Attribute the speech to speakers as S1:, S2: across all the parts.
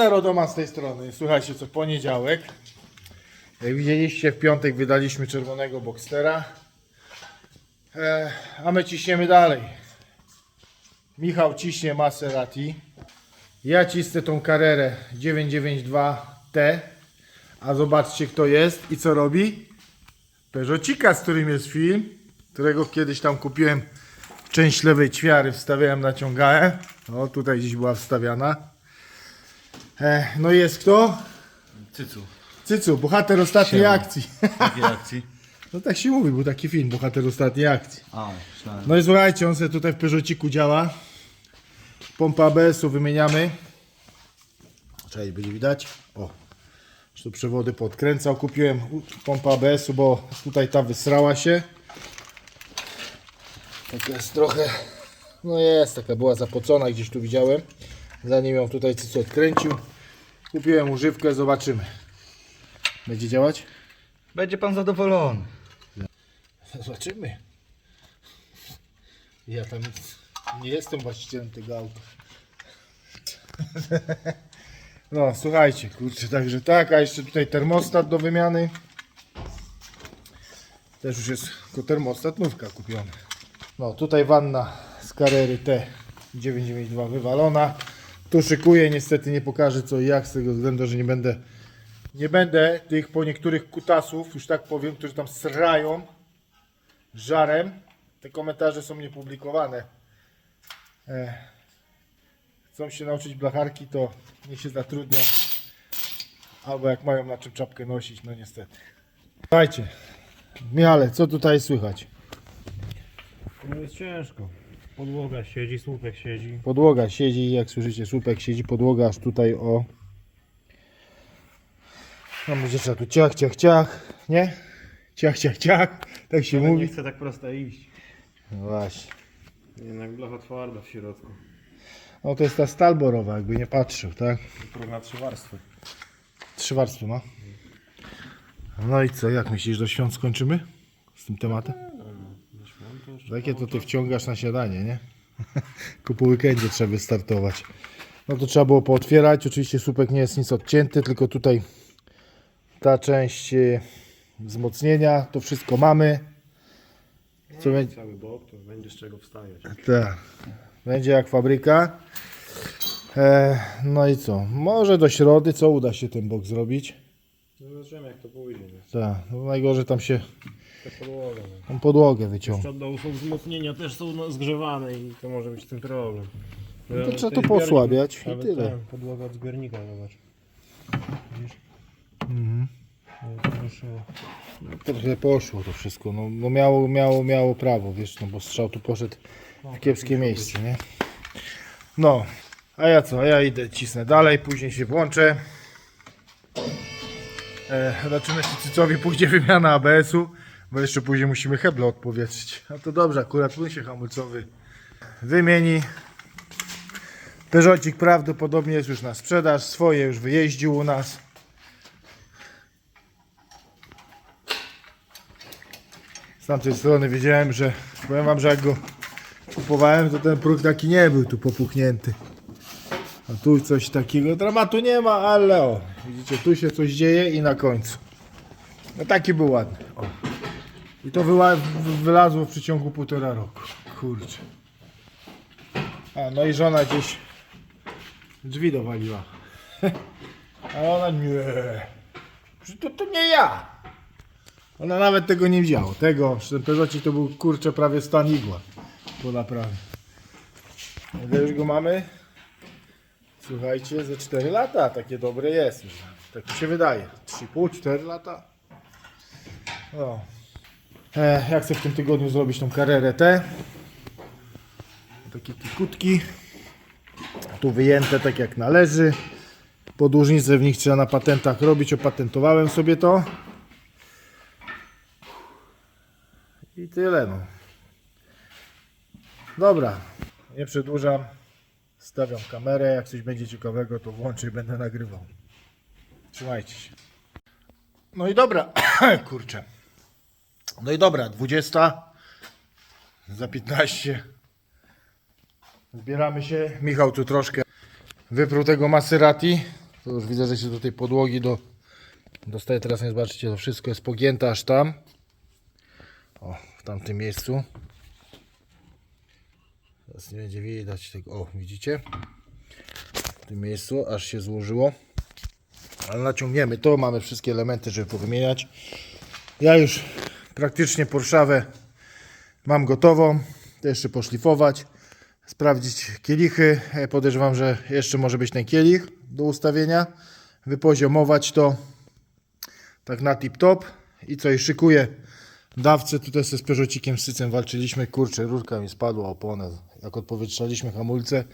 S1: Siemanero doma z tej strony. Słuchajcie, co poniedziałek. Jak widzieliście, w piątek wydaliśmy czerwonego Boxstera. E, a my ciśniemy dalej. Michał ciśnie Maserati. Ja cisnę tą Carrerę 992T. A zobaczcie kto jest i co robi. Peugeotika, z którym jest film, którego kiedyś tam kupiłem część lewej ćwiary, wstawiałem, naciągałem. O, tutaj dziś była wstawiana. E, no i jest kto?
S2: Cycu.
S1: Cycu, bohater ostatniej
S2: Siema.
S1: akcji.
S2: Jakiej akcji?
S1: No tak się mówi, był taki film, bohater ostatniej akcji.
S2: A, myślałem.
S1: No i słuchajcie, on sobie tutaj w Peugeotiku działa. Pompa ABS-u wymieniamy. Czekaj, będzie widać. O, już tu przewody podkręcał. Kupiłem pompę ABS-u, bo tutaj ta wysrała się. Taka jest trochę, no jest, taka była zapocona, gdzieś tu widziałem. Zanim ją tutaj coś odkręcił. Kupiłem używkę, zobaczymy. Będzie działać?
S2: Będzie pan zadowolony.
S1: Zobaczymy. Ja tam nie jestem właścicielem tego auta. No, słuchajcie, kurczę, także tak, a jeszcze tutaj termostat do wymiany. Też już jest tylko termostat nówka kupiony. No, tutaj wanna z Carrery T992 wywalona. Tu szykuję, niestety nie pokażę co i jak, z tego względu, że nie będę nie będę tych po niektórych kutasów, już tak powiem, którzy tam srają żarem. Te komentarze są niepublikowane. E, chcą się nauczyć blacharki, to niech się zatrudnią. Albo jak mają na czym czapkę nosić, no niestety. Słuchajcie, Michale, co tutaj słychać?
S3: No jest ciężko. Podłoga siedzi, słupek siedzi.
S1: Podłoga siedzi, jak słyszycie, słupek siedzi, podłoga aż tutaj o... No będzie trzeba tu ciach, ciach, ciach, nie? Ciach, ciach, ciach, tak się mówi.
S3: nie chce tak prosto iść.
S1: No właśnie.
S3: Jednak blacha twarda w środku.
S1: No to jest ta stal borowa, jakby nie patrzył, tak?
S3: Próba trzy warstwy.
S1: Trzy warstwy ma. No i co, jak myślisz, do świąt skończymy z tym tematem? Jakie to ty wciągasz na siadanie, nie? Po weekendzie trzeba wystartować. No to trzeba było pootwierać. Oczywiście słupek nie jest nic odcięty, tylko tutaj ta część e, wzmocnienia, to wszystko mamy. Co będzie?
S3: Cały bok, to będzie z czego wstawiać.
S1: Tak. Będzie jak fabryka. E, no i co? Może do środy, co uda się ten bok zrobić?
S3: No zobaczymy jak to pójdzie.
S1: Tak, no najgorzej tam się
S3: Ta podłoga. No.
S1: tą podłogę wyciąga.
S3: Jeszcze od dołu są wzmocnienia, też są no, zgrzewane i to może być ten problem.
S1: No to trzeba to posłabiać i tyle.
S3: ten, podłoga od zbiornika, zobacz. Widzisz?
S1: Mhm.
S3: No,
S1: Trochę poszło to wszystko. No, no miało, miało, miało prawo, wiesz, no bo strzał tu poszedł w kiepskie miejsce, nie? No, a ja co? A ja idę, cisnę dalej, później się włączę. E, zobaczymy, czy Cycowi pójdzie wymiana ABS-u, bo jeszcze później musimy heble odpowietrzyć. No to dobrze, akurat płyn się hamulcowy wymieni. Peugeotik prawdopodobnie jest już na sprzedaż, swoje już wyjeździł u nas. Z tamtej strony wiedziałem, że powiem wam, że jak go kupowałem, to ten próg taki nie był tu popuchnięty. A tu coś takiego dramatu nie ma, ale o, widzicie, tu się coś dzieje i na końcu. No taki był ładny. O. I to wyła, wy- wylazło w przeciągu półtora roku. Kurczę. A no i żona gdzieś drzwi dowaliła. A ona nie. To, to nie ja. Ona nawet tego nie widziała. Tego, że ten Peugeotik to był kurczę prawie stan igła po naprawie. Ile już go mamy? Słuchajcie, ze 4 lata. Takie dobre jest. Tak mi się wydaje. 3,5-4 lata. No. E, jak chcę w tym tygodniu zrobić tą karierę T. Takie kikutki. Tu wyjęte tak jak należy. Podłużnice w nich trzeba na patentach robić. Opatentowałem sobie to. I tyle no. Dobra, nie przedłużam. Stawiam kamerę. Jak coś będzie ciekawego, to włączę i będę nagrywał. Trzymajcie się. No i dobra, kurczę. No i dobra, 20 za 15. Zbieramy się. Michał tu troszkę wyprół tego Maserati. To już widzę, że się do tej podłogi do, dostaje. Teraz nie zobaczycie, to wszystko jest pogięte aż tam. O, w tamtym miejscu. Teraz nie będzie widać tego. O, widzicie? W tym miejscu aż się złożyło. Ale naciągniemy to, mamy wszystkie elementy, żeby powymieniać. Ja już praktycznie Porszawę mam gotową. To jeszcze poszlifować, sprawdzić kielichy. E, Podejrzewam, że jeszcze może być ten kielich do ustawienia. Wypoziomować to tak na tip top. I co, i szykuję dawcę. Tutaj ze speżocikiem z cycem walczyliśmy. Kurczę, rurka mi spadła opona. Jak odpowietrzaliśmy hamulce.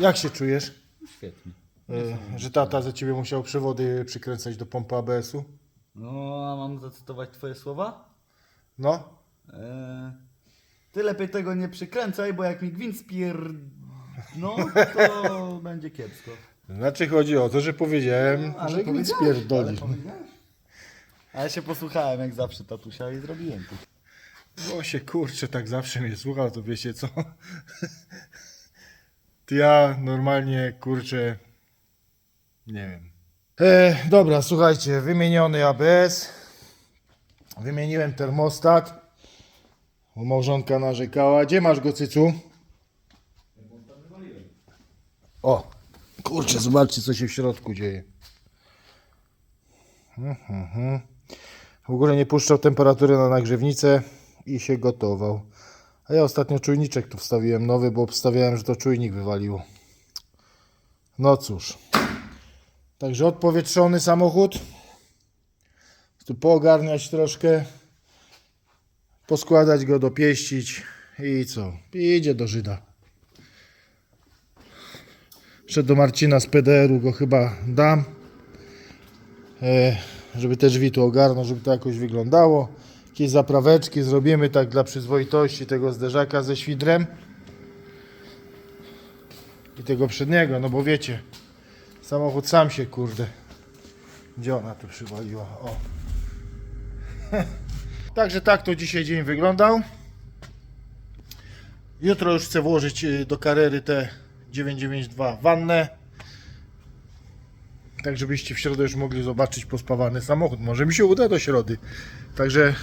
S1: Jak się czujesz?
S2: Świetnie.
S1: E, że tata za ciebie musiał przewody przykręcać do pompy ABS-u?
S2: No, a mam zacytować twoje słowa?
S1: No,
S2: Eee, ty lepiej tego nie przykręcaj, bo jak mi gwint spier... No, to będzie kiepsko.
S1: znaczy chodzi o to, że powiedziałem, że mi
S2: powiedziałeś, ale powiedziałeś. A ja się posłuchałem jak zawsze tatusia i zrobiłem to.
S1: Bo się kurczę, tak zawsze mnie słuchał, to wiecie co? Ja normalnie kurczę, nie wiem. E, dobra, słuchajcie, wymieniony ABS, wymieniłem termostat, małżonka narzekała. Gdzie masz go, cycu? O, kurczę, zobaczcie co się w środku dzieje. Mhm. W ogóle nie puszczał temperatury na nagrzewnicę i się gotował. A ja ostatnio czujniczek tu wstawiłem nowy, bo obstawiałem, że to czujnik wywaliło. No cóż. Także odpowietrzony samochód. Tu poogarniać troszkę. Poskładać go, dopieścić i co? Idzie do Żyda. Jeszcze do Marcina z PDR-u go chyba dam. E, żeby te drzwi tu ogarnąć, żeby to jakoś wyglądało. Jakieś zapraweczki zrobimy tak dla przyzwoitości tego zderzaka ze świdrem. I tego przedniego, no bo wiecie, samochód sam się kurde. Gdzie ona tu przywaliła? O. Także tak to dzisiaj dzień wyglądał. Jutro już chcę włożyć y, do karery te 992 wannę. Tak, żebyście w środę już mogli zobaczyć pospawany samochód. Może mi się uda do środy. Także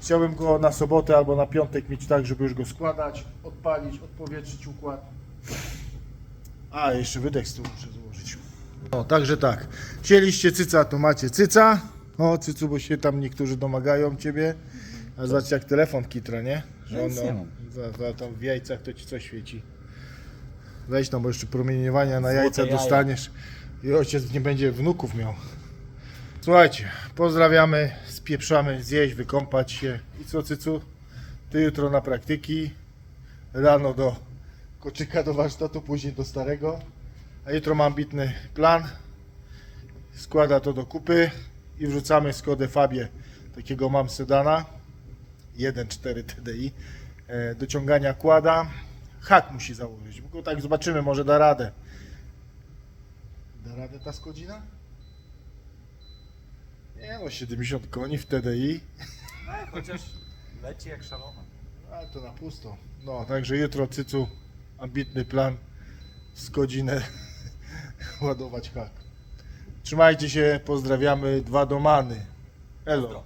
S1: chciałbym go na sobotę albo na piątek mieć tak, żeby już go składać, odpalić, odpowietrzyć układ. A, jeszcze wydech z tyłu muszę. No, także tak. Chcieliście cyca, to macie cyca. O, cycu, bo się tam niektórzy domagają ciebie. A zobaczcie jak telefon kitra, nie? Że on
S2: Nic nie
S1: no, za, za tam w jajcach to ci coś świeci. Weź tam, bo jeszcze promieniowania na jajca
S2: jaja.
S1: dostaniesz i ojciec nie będzie wnuków miał. Słuchajcie, pozdrawiamy, spieprzamy, zjeść, wykąpać się. I co, cycu? Ty jutro na praktyki, rano do koczyka do warsztatu, później do starego. A jutro mam ambitny plan. Składa to do kupy i wrzucamy Skodę Fabie. Takiego mam sedana. 1.4 TDI. E, do ciągania kłada. Hak musi założyć. Bo tak zobaczymy, może da radę. Da radę ta Skodzina? Nie no, 70 koni w TDI.
S3: Chociaż leci jak szalona.
S1: Ale to na pusto. No, także jutro cycu ambitny plan z godzinę ładować hak. Trzymajcie się, pozdrawiamy, dwa domany. Elo.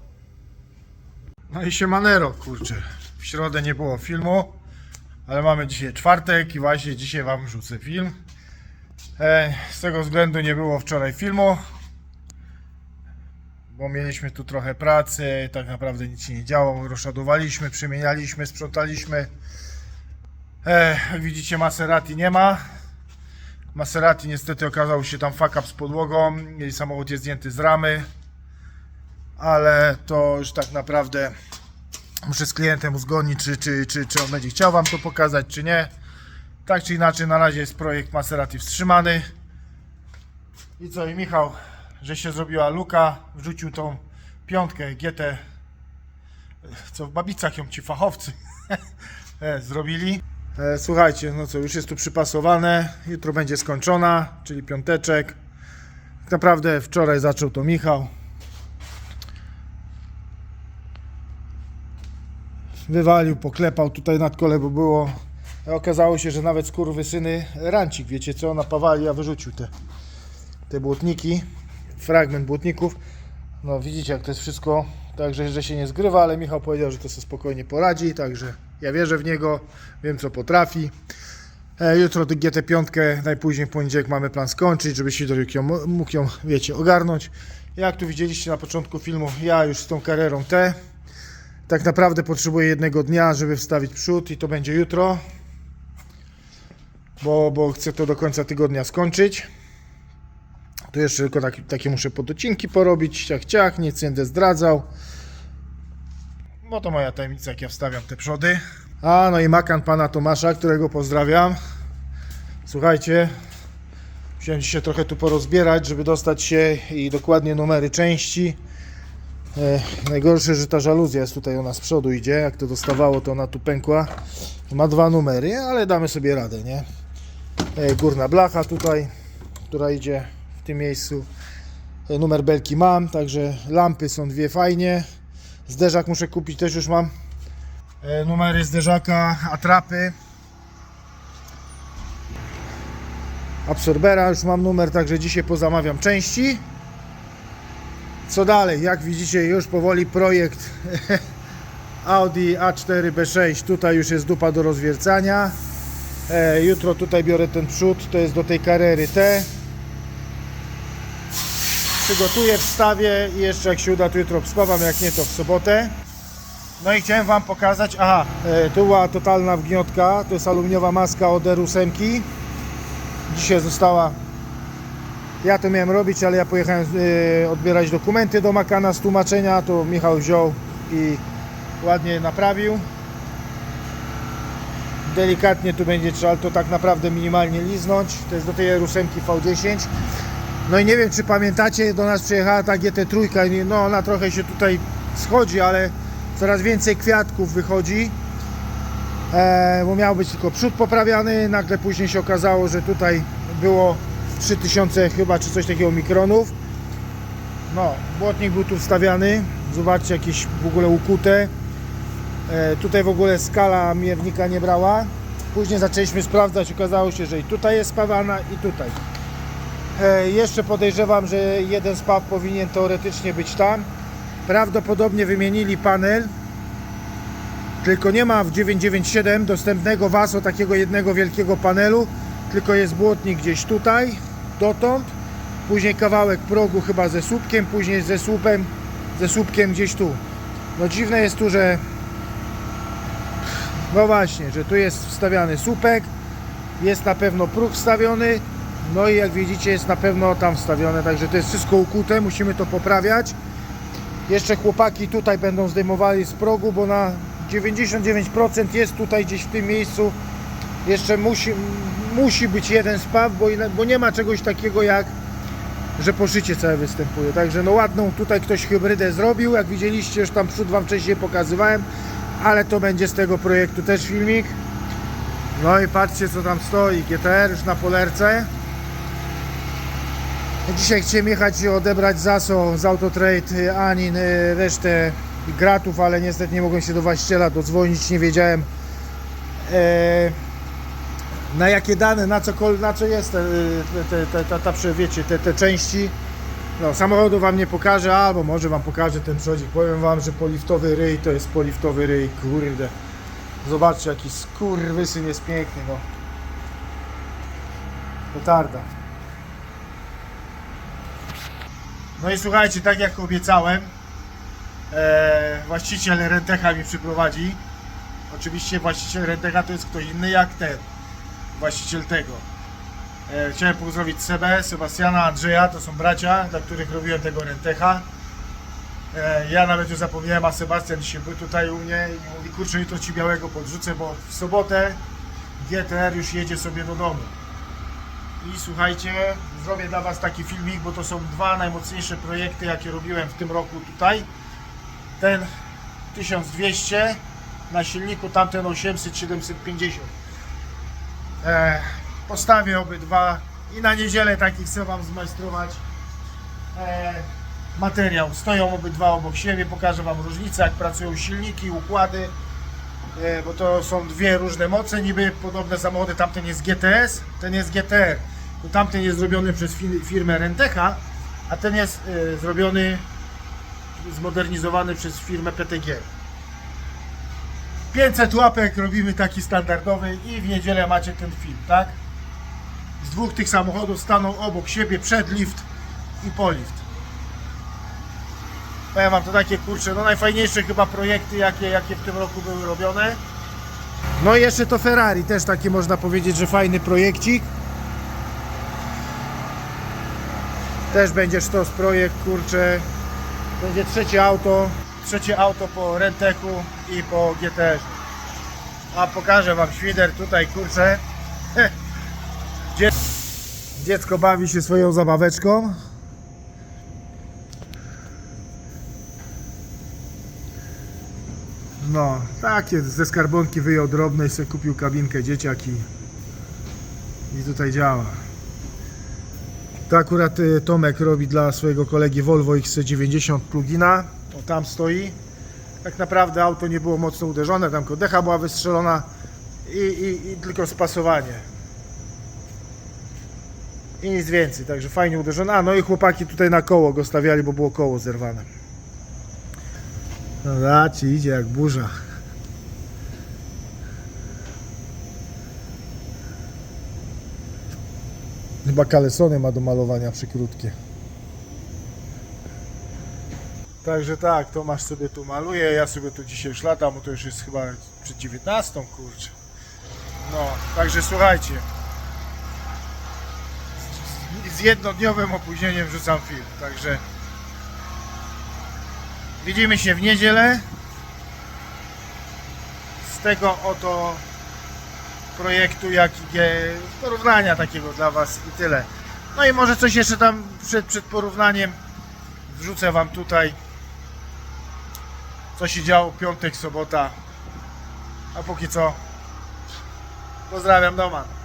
S1: No i się manero, kurczę. W środę nie było filmu, ale mamy dzisiaj czwartek i właśnie dzisiaj wam rzucę film. E, z tego względu nie było wczoraj filmu, bo mieliśmy tu trochę pracy, tak naprawdę nic się nie działo, rozszadowaliśmy, przemienialiśmy, sprzątaliśmy. E, jak widzicie Maserati nie ma. Maserati niestety okazał się tam fuck up z podłogą i samochód jest zdjęty z ramy. Ale to już tak naprawdę muszę z klientem uzgodnić, czy, czy, czy, czy on będzie chciał Wam to pokazać, czy nie. Tak czy inaczej, na razie jest projekt Maserati wstrzymany. I co, i Michał, że się zrobiła luka, wrzucił tą piątkę GT, co w Babicach ją ci fachowcy zrobili. E, słuchajcie, no co, już jest tu przypasowane, jutro będzie skończona, czyli piąteczek. Tak naprawdę wczoraj zaczął to Michał. Wywalił, poklepał tutaj nad kole, bo było Okazało się, że nawet skurwysyny rancik, wiecie co, napawali, a wyrzucił te, te błotniki, fragment błotników. No widzicie jak to jest wszystko, także że się nie zgrywa, ale Michał powiedział, że to sobie spokojnie poradzi, także ja wierzę w niego, wiem co potrafi. E, Jutro tę GT5 najpóźniej w poniedziałek mamy plan skończyć, żeby Sidorik ją, mógł ją, wiecie, ogarnąć. Jak tu widzieliście na początku filmu, ja już z tą karierą T. Tak naprawdę potrzebuję jednego dnia, żeby wstawić przód i to będzie jutro. Bo, bo chcę to do końca tygodnia skończyć. Tu jeszcze tylko taki, takie muszę podocinki porobić, ciach ciach, nic nie będę zdradzał. Bo to moja tajemnica, jak ja wstawiam te przody. A, no i makan pana Tomasza, którego pozdrawiam. Słuchajcie, musiałem dzisiaj trochę tu porozbierać, żeby dostać się i dokładnie numery części. E, najgorsze, że ta żaluzja jest tutaj ona z przodu idzie. Jak to dostawało, to ona tu pękła. Ma dwa numery, ale damy sobie radę, nie? E, górna blacha tutaj, która idzie w tym miejscu. E, numer belki mam, także lampy są dwie fajnie. Zderzak muszę kupić, też już mam. E, numery zderzaka, atrapy. Absorbera już mam numer, także dzisiaj pozamawiam części. Co dalej? Jak widzicie, już powoli projekt Audi A4 B6. Tutaj już jest dupa do rozwiercania. E, jutro tutaj biorę ten przód, to jest do tej karery T. Przygotuję, wstawię i jeszcze jak się uda, to jutro spawam, jak nie to w sobotę. No i chciałem Wam pokazać, aha, e, tu była totalna wgniotka, to jest aluminiowa maska od R8. Dzisiaj została ja to miałem robić, ale ja pojechałem y, odbierać dokumenty do Makana z tłumaczenia, to Michał wziął i ładnie naprawił. Delikatnie tu będzie trzeba to tak naprawdę minimalnie liznąć. To jest do tej R8 V10. No i nie wiem czy pamiętacie, do nas przyjechała ta GT3, i no ona trochę się tutaj schodzi, ale coraz więcej kwiatków wychodzi. E, bo miał być tylko przód poprawiany, nagle później się okazało, że tutaj było 3000 chyba czy coś takiego mikronów. No, błotnik był tu wstawiany. Zobaczcie, jakieś w ogóle ukute. E, tutaj w ogóle skala miernika nie brała. Później zaczęliśmy sprawdzać, okazało się, że i tutaj jest spawana i tutaj. E, jeszcze podejrzewam, że jeden spaw powinien teoretycznie być tam. Prawdopodobnie wymienili panel. Tylko nie ma w 997 dostępnego WASO takiego jednego wielkiego panelu, tylko jest błotnik gdzieś tutaj, dotąd, później kawałek progu chyba ze słupkiem, później ze słupem, ze słupkiem gdzieś tu. No dziwne jest tu, że no właśnie, że tu jest wstawiany słupek, jest na pewno próg wstawiony, no i jak widzicie jest na pewno tam wstawione, także to jest wszystko ukute, musimy to poprawiać. Jeszcze chłopaki tutaj będą zdejmowali z progu, bo na 99% jest tutaj gdzieś w tym miejscu jeszcze musi, musi być jeden spaw, bo, bo nie ma czegoś takiego jak że poszycie całe występuje. Także no ładną tutaj ktoś hybrydę zrobił, jak widzieliście już tam przód wam wcześniej pokazywałem, ale to będzie z tego projektu też filmik. No i patrzcie co tam stoi, GTR już na polerce. Dzisiaj chciałem jechać i odebrać ZASO z Autotrade, Anin, y, resztę gratów, ale niestety nie mogłem się do właściciela dodzwonić, nie wiedziałem e, na jakie dane, na co, na co jest te, te, te, te, ta, wiecie, te, te części. No, samochodu wam nie pokażę, albo może wam pokażę ten przodzik. Powiem wam, że poliftowy ryj to jest poliftowy ryj, kurde. Zobaczcie, jaki skurwysyn jest piękny, no. Petarda. No i słuchajcie, tak jak obiecałem, e, właściciel Rentecha mi przyprowadzi. Oczywiście właściciel Rentecha to jest ktoś inny jak ten, właściciel tego. E, chciałem pozdrowić Sebę, Sebastiana, Andrzeja, to są bracia, dla których robiłem tego Rentecha. E, ja nawet już zapomniałem, a Sebastian dzisiaj był tutaj u mnie i mówi, kurczę, jutro Ci białego podrzucę, bo w sobotę GTR już jedzie sobie do domu. I słuchajcie, zrobię dla Was taki filmik, bo to są dwa najmocniejsze projekty, jakie robiłem w tym roku tutaj. Ten 1200 na silniku, tamten 800-750. E, postawię obydwa i na niedzielę taki chcę Wam zmajstrować e, materiał. Stoją obydwa obok siebie, pokażę Wam różnicę, jak pracują silniki, układy. e, bo to są dwie różne moce, niby podobne samochody, tamten jest GTS, ten jest GTR. To tamten jest zrobiony przez fi- firmę Rentecha, a ten jest e, zrobiony, zmodernizowany przez firmę PTG. 500 łapek robimy taki standardowy i w niedzielę macie ten film, tak? Z dwóch tych samochodów staną obok siebie przed lift i po lift. Powiem wam to takie kurcze, no najfajniejsze chyba projekty jakie, jakie w tym roku były robione. No i jeszcze to Ferrari, też taki można powiedzieć, że fajny projekcik. Też będzie sztos projekt, kurczę. Będzie trzecie auto, trzecie auto po Rentechu i po GTR. A pokażę wam świder tutaj, kurczę. Dzie- Dziecko bawi się swoją zabaweczką. No, takie ze skarbonki wyjął drobne i sobie kupił kabinkę dzieciak i, i tutaj działa. To akurat y, Tomek robi dla swojego kolegi Volvo XC90 plugina. O, tam stoi. Tak naprawdę auto nie było mocno uderzone, tam decha była wystrzelona i, i, i tylko spasowanie. I nic więcej, także fajnie uderzone. A no i chłopaki tutaj na koło go stawiali, bo było koło zerwane. No dacie, idzie jak burza. Chyba kalesony ma do malowania przykrótkie. Także tak, Tomasz sobie tu maluje, ja sobie tu dzisiaj już latam, bo to już jest chyba przed 19, kurczę. No, także słuchajcie. Z- Z jednodniowym opóźnieniem wrzucam film, także widzimy się w niedzielę. Z tego oto projektu, jak i porównania takiego dla Was i tyle. No i może coś jeszcze tam przed, przed porównaniem wrzucę Wam tutaj, co się działo piątek, sobota. A póki co, pozdrawiam Doman.